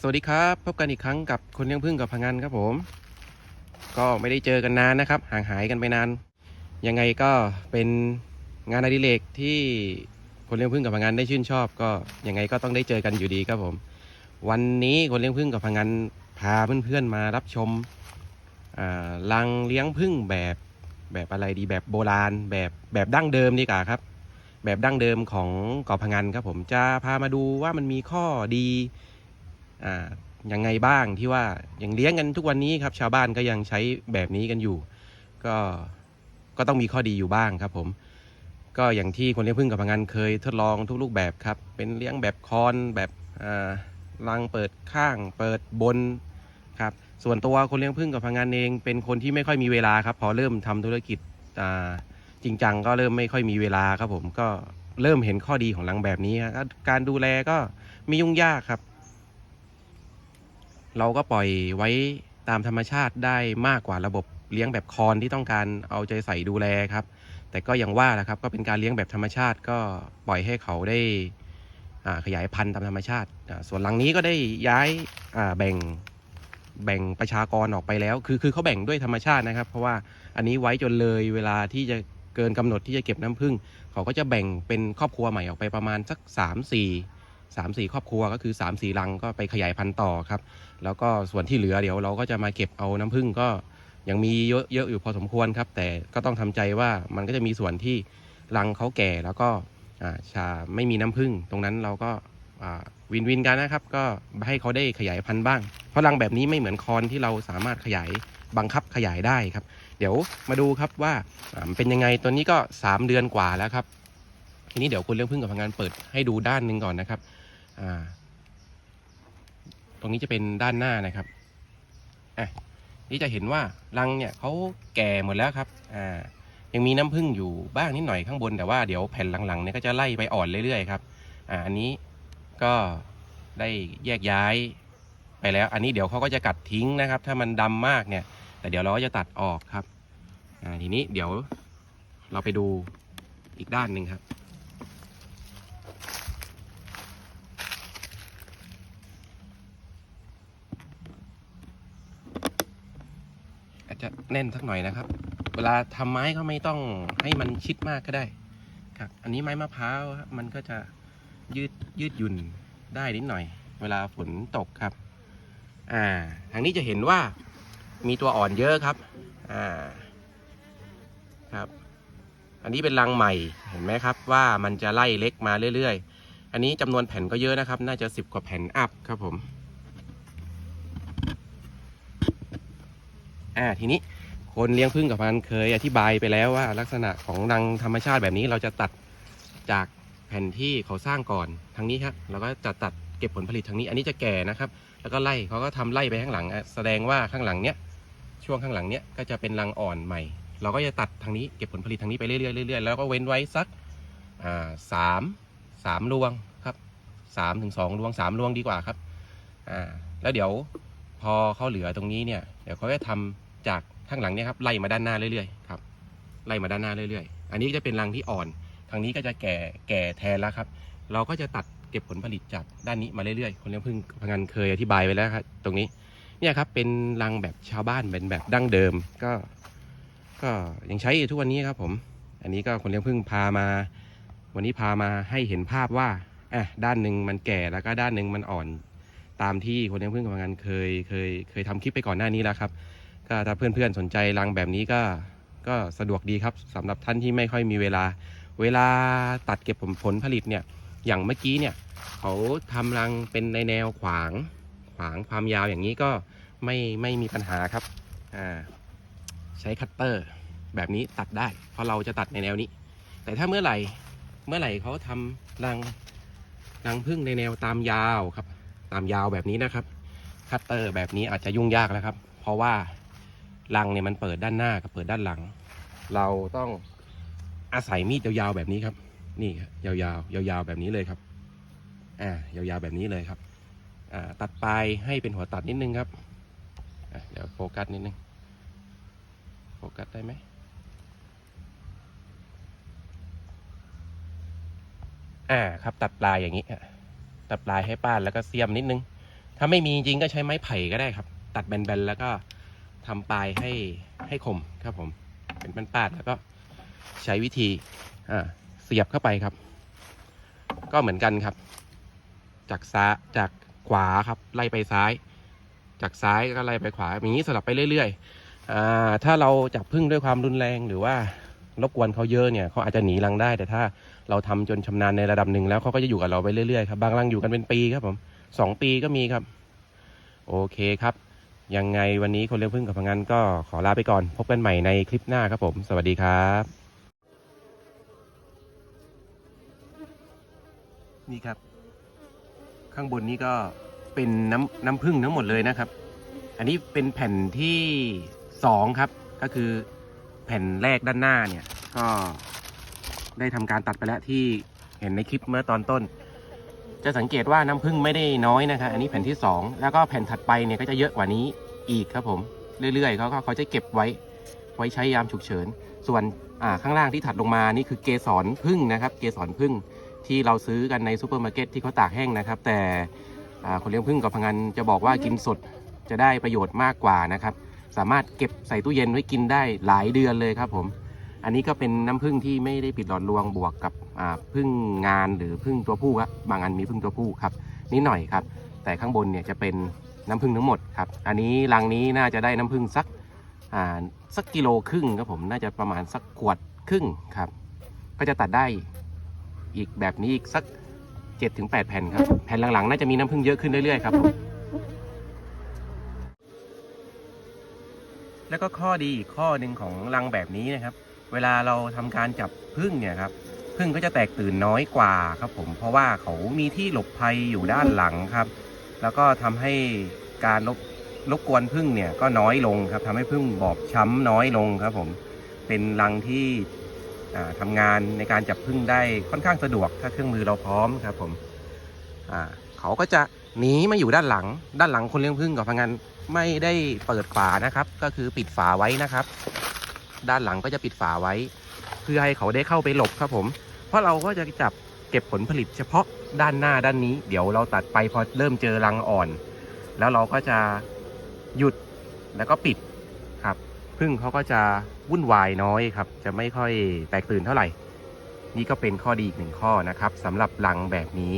สวัสดีครับ พบกันอีกครั้งกับคนเลี้ยงพึ่งกับพังงานครับผม ก็ไม่ได้เจอกันนานนะครับ ห่างหายกันไปนาน ยังไงก็เป็นงานอดิเรกที่คนเลี้ยงพึ่งกับพังงานได้ชื่นชอบ ก็ยังไงก็ต้องได้เจอกันอยู่ดีครับผม วันนี้คนเลี้ยงพึ่งกับพังงานพาเพื่อนๆมารับชมอ่ารังเลี้ยงพึ่งแบบแบบอะไรดีแบบโบราณ แบบแบบดั้งเดิมดีกว่าครับ แบบดั้งเดิมของเกาะพังงานครับผมจะพามาดูว่ามันมีข้อดี ยังไงบ้างที่ว่าอยังเลี้ยงกันทุกวันนี้ครับ ชาวบ้านก็ยังใช้แบบนี้กันอยู่ ก็ก็ต้องมีข้อดีอยู่บ้างครับ ผม ก็อย่างที่คนเลี้ยงพึ่งกับพังงานเคยทดลองทุกรูปแบบครับ เป็นเลี้ยงแบบคอนแบบรังเปิดข้างเปิดบนครับ ส่วนตัวคนเลี้ยงพึ่งกับพังงานเอง เป็นคนที่ไม่ค่อยมีเวลาครับ พอเริ่มทำธุรกิจจริงจังก็เริ่มไม่ค่อยมีเวลาครับผมก็เริ่มเห็นข้อดีของรังแบบนี้ครับการดูแลก็ไม่ยุ่งยากครับ เราก็ปล่อยไว้ตามธรรมชาติได้มากกว่าระบบเลี้ยงแบบคอนที่ต้องการเอาใจใส่ดูแลครับ แต่ก็อยังว่าแหละครับก็เป็นการเลี้ยงแบบธรรมชาติก็ปล่อยให้เขาได้ขยายพันธุ์ตามธรรมชาติ ส่วนหลังนี้ก็ได้ย้ายแบ่งแบ่งประชากรออกไปแล้ว คือคือเขาแบ่งด้วยธรรมชาตินะครับ เพราะว่าอันนี้ไว้จนเลยเวลาที่จะเกินกำหนดที่จะเก็บน้ำผึ้งเขาก็จะแบ่งเป็นครอบครัวใหม่ออกไปประมาณสัก 3 4 3 4 ครอบครัวก็คือ 3 4 รังก็ไปขยายพันธุ์ต่อครับ แล้วก็ส่วนที่เหลือเดี๋ยวเราก็จะมาเก็บเอาน้ำผึ้งก็ยังมีเยอะเยอะอยู่พอสมควรครับ แต่ก็ต้องทำใจว่ามันก็จะมีส่วนที่รังเขาแก่แล้วก็ชาไม่มีน้ำผึ้งตรงนั้นเราก็วินวินกันนะครับ ก็ให้เขาได้ขยายพันธุ์บ้าง เพราะรังแบบนี้ไม่เหมือนคอนที่เราสามารถขยายบังคับขยายได้ครับ เดี๋ยวมาดูครับว่าเป็นยังไงตัวนี้ก็ 3 เดือนกว่าแล้วครับ ทีนี้เดี๋ยวคุณเลี้ยงผึ้งกับพนักงานเปิดให้ดูด้านหนึ่งก่อนนะครับอ่าตรงนี้จะเป็นด้านหน้านะครับอะนี่จะเห็นว่ารังเนี่ยเขาแก่หมดแล้วครับอ่ายังมีน้ำผึ้งอยู่บ้างนิดหน่อยข้างบนแต่ว่าเดี๋ยวแผ่นหลังๆเนี่ยก็จะไล่ไปอ่อนเรื่อยๆครับอ่าอันนี้ก็ได้แยกย้ายไปแล้ว อันนี้เดี๋ยวเขาก็จะกัดทิ้งนะครับ ถ้ามันดำมากเนี่ย แต่เดี๋ยวเราก็จะตัดออกครับอ่าทีนี้เดี๋ยวเราไปดูอีกด้านหนึ่งครับ จะแน่นสักหน่อยนะครับ เวลาทำไม้ก็ไม่ต้องให้มันชิดมากก็ได้ครับ อันนี้ไม้มะพร้าวครับมันก็จะยืดยืดหยุ่นได้นิดหน่อย เวลาฝนตกครับ อ่า ทางนี้จะเห็นว่ามีตัวอ่อนเยอะครับ อ่า ครับ อันนี้เป็นรังใหม่ เห็นไหมครับ ว่ามันจะไล่เล็กมาเรื่อยๆ อันนี้จำนวนแผ่นก็เยอะนะครับ น่าจะสิบกว่าแผ่นอัพครับผม อ่าทีนี้คนเลี้ยงพึ่งกับพันเคยอธิบายไปแล้วว่า ลักษณะของรังธรรมชาติแบบนี้เราจะตัดจากแผ่นที่เขาสร้างก่อนทางนี้ครับเราก็จะตัดเก็บผลผลิตทางนี้ อันนี้จะแก่นะครับ แล้วก็ไล่เขาก็ทำไล่ไปข้างหลัง แสดงว่าข้างหลังเนี้ยช่วงข้างหลังเนี้ยก็จะเป็นรังอ่อนใหม่ เราก็จะตัดทางนี้เก็บผลผลิตทางนี้ไปเรื่อยๆเรื่อยๆแล้วก็เว้นไว้สักอ่าสามสามรวงครับสามถึงสองรวงสามรวงดีกว่าครับอ่าแล้วเดี๋ยวพอเขาเหลือตรงนี้เนี่ยเดี๋ยวเขาจะทำ จากข้างหลังเนี่ยครับไล่มาด้านหน้าเรื่อยๆครับไล่มาด้านหน้าเรื่อยๆ อันนี้จะเป็นรังที่อ่อน ทางนี้ก็จะแก่แก่แทนแล้วครับ เราก็จะตัดเก็บผลผลิตจากด้านนี้มาเรื่อยๆ คนเลี้ยงพึ่งพังันเคยอธิบายไปแล้วครับตรงนี้เนี่ยครับเป็นรังแบบชาวบ้านเป็นแบบดั้งเดิมก็ ก็ยังใช้อยู่ทุกวันนี้ครับผม อันนี้ก็คนเลี้ยงพึ่งพามา วันนี้พามาให้เห็นภาพว่าอะด้านหนึ่งมันแก่แล้วก็ด้านหนึ่งมันอ่อน ตามที่คนเลี้ยงพึ่งพังันเคยเคยเคยทำคลิปไปก่อนหน้านี้แล้วครับ ก็ถ้าเพื่อนๆสนใจรังแบบนี้ก็ก็สะดวกดีครับสำหรับท่านที่ไม่ค่อยมีเวลา เวลาตัดเก็บผลผลผลิตเนี่ยอย่างเมื่อกี้เนี่ยเขาทำรังเป็นในแนวขวางขวางความยาวอย่างนี้ก็ไม่ไม่มีปัญหาครับอ่าใช้คัตเตอร์แบบนี้ตัดได้ เพราะเราจะตัดในแนวนี้ แต่ถ้าเมื่อไหร่เมื่อไหร่เขาทำรังรังพึ่งในแนวตามยาวครับ ตามยาวแบบนี้นะครับ คัตเตอร์แบบนี้อาจจะยุ่งยากแล้วครับ เพราะว่า รังเนี่ยมันเปิดด้านหน้ากับเปิดด้านหลัง เราต้องอาศัยมีดยาวๆแบบนี้ครับ นี่ครับยาวๆยาวๆแบบนี้เลยครับอ่ายาวๆแบบนี้เลยครับอ่าตัดปลายให้เป็นหัวตัดนิดนึงครับเดี๋ยวโฟกัสนิดนึงโฟกัสได้ไหมอ่าครับตัดปลายอย่างนี้ตัดปลายให้ป้านแล้วก็เสียมนิดนึง ถ้าไม่มีจริงก็ใช้ไม้ไผ่ก็ได้ครับ ตัดแบนๆแล้วก็ ทำปลายให้ให้คมครับผม เป็นปานๆแล้วก็ใช้วิธีเสียบเข้าไปครับ ก็เหมือนกันครับ จากซ้ายจากขวาครับ ไล่ไปซ้าย จากซ้ายก็ไล่ไปขวาอย่างนี้สลับไปเรื่อยๆอ่าถ้าเราจับพึ่งด้วยความรุนแรงหรือว่ารบกวนเขาเยอะเนี่ยเขาอาจจะหนีรังได้ แต่ถ้าเราทำจนชำนาญในระดับหนึ่งแล้วเขาก็จะอยู่กับเราไปเรื่อยๆครับบางรังอยู่กันเป็นปีครับผมสองปีก็มีครับ โอเคครับ ยังไงวันนี้คนเลี้ยงพึ่งกับพังงานก็ขอลาไปก่อน พบกันใหม่ในคลิปหน้าครับผม สวัสดีครับ นี่ครับ ข้างบนนี้ก็เป็นน้ำน้ำผึ้งทั้งหมดเลยนะครับ อันนี้เป็นแผ่นที่สองครับ ก็คือแผ่นแรกด้านหน้าเนี่ย ก็ได้ทำการตัดไปแล้วที่เห็นในคลิปเมื่อตอนต้น จะสังเกตว่าน้ำผึ้งไม่ได้น้อยนะครับอันนี้แผ่นที่สองแล้วก็แผ่นถัดไปเนี่ยก็จะเยอะกว่านี้อีกครับผมเรื่อยๆเขาก็เขาจะเก็บไว้ไว้ใช้ยามฉุกเฉิน ส่วนอ่าข้างล่างที่ถัดลงมานี่คือเกสรผึ้งนะครับ เกสรผึ้งที่เราซื้อกันในซูเปอร์มาร์เก็ตที่เขาตากแห้งนะครับ แต่คนเลี้ยงผึ้งกับพังงานจะบอกว่ากินสดจะได้ประโยชน์มากกว่านะครับ สามารถเก็บใส่ตู้เย็นไว้กินได้หลายเดือนเลยครับผม อันนี้ก็เป็นน้ำผึ้งที่ไม่ได้ปิดหลอดรวงบวกกับ อ่าผึ้งงานหรือผึ้งตัวผู้ครับบางอันมีผึ้งตัวผู้ครับนิดหน่อยครับ แต่ข้างบนเนี่ยจะเป็นน้ำผึ้งทั้งหมดครับอันนี้รังนี้น่าจะได้น้ำผึ้งสักสักกิโลครึ่งครับผมน่าจะประมาณสักขวดครึ่งครับ ก็จะตัดได้อีกแบบนี้อีกสัก7-8ถึงแผ่นครับแผ่นหลังๆ น่าจะมีน้ำผึ้งเยอะขึ้นเรื่อยๆครับผมแล้วก็ข้อดีอีกข้อหนึ่งของรังแบบนี้นะครับ เวลาเราทำการจับพึ่งเนี่ยครับ พึ่งก็จะแตกตื่นน้อยกว่าครับผมเพราะว่าเขามีที่หลบภัยอยู่ด้านหลังครับ แล้วก็ทำให้การรบรบกวนพึ่งเนี่ยก็น้อยลงครับทำให้พึ่งบอบช้ำน้อยลงครับ ผมเป็นรังที่อ่าทำงานในการจับพึ่งได้ค่อนข้างสะดวกถ้าเครื่องมือเราพร้อมครับ ผมเขาก็จะหนีมาอยู่ด้านหลัง ด้านหลังคนเลี้ยงพึ่งกับพนักงานไม่ได้เปิดฝานะครับ ก็คือปิดฝาไว้นะครับ ด้านหลังก็จะปิดฝาไว้ เพื่อให้เขาได้เข้าไปหลบครับผม เพราะเราก็จะจับเก็บผลผลิตเฉพาะด้านหน้าด้านนี้ เดี๋ยวเราตัดไปพอเริ่มเจอรังอ่อน แล้วเราก็จะหยุดแล้วก็ปิดครับพึ่งเขาก็จะวุ่นวายน้อยครับ จะไม่ค่อยแตกตื่นเท่าไหร่ นี่ก็เป็นข้อดีอีกหนึ่งข้อนะครับสำหรับรังแบบนี้